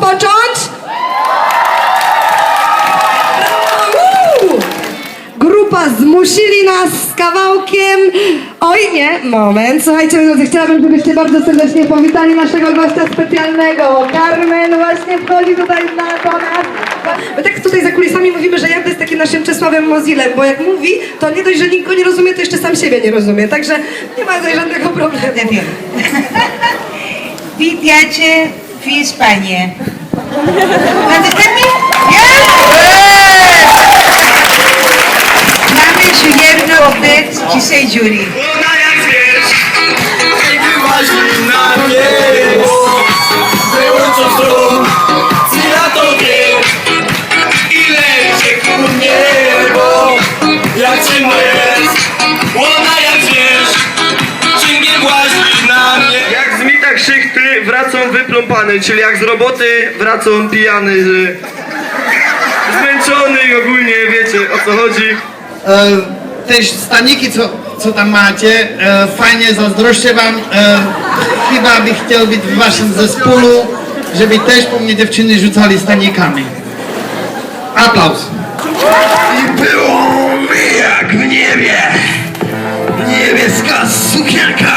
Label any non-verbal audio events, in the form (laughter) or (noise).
rozpocząć? Grupa zmusili nas z kawałkiem. Oj, nie, moment. Słuchajcie, no, moi drodzy, chciałabym, żebyście bardzo serdecznie powitali naszego gościa specjalnego. Carmen właśnie wchodzi tutaj na, do nas. My tak tutaj za kulisami mówimy, że Jagda jest takim naszym Czesławem Mozilem, bo jak mówi, to nie dość, że nikt go nie rozumie, to jeszcze sam siebie nie rozumie. Także nie ma tutaj żadnego problemu. (laughs) Witajcie w Hiszpanii. Does it me? Yes! Mami, she gave no update, she said Judy. Krzychty wracam wypląpany Czyli jak z roboty wracam pijany że Zmęczony i ogólnie wiecie o co chodzi e, te staniki, co, co tam macie, e, fajnie, zazdroszczę wam. E, chyba bych chciał być w waszym zespolu, żeby też po mnie dziewczyny rzucali stanikami. Aplauz. I było mi jak w niebie Niebieska sukienka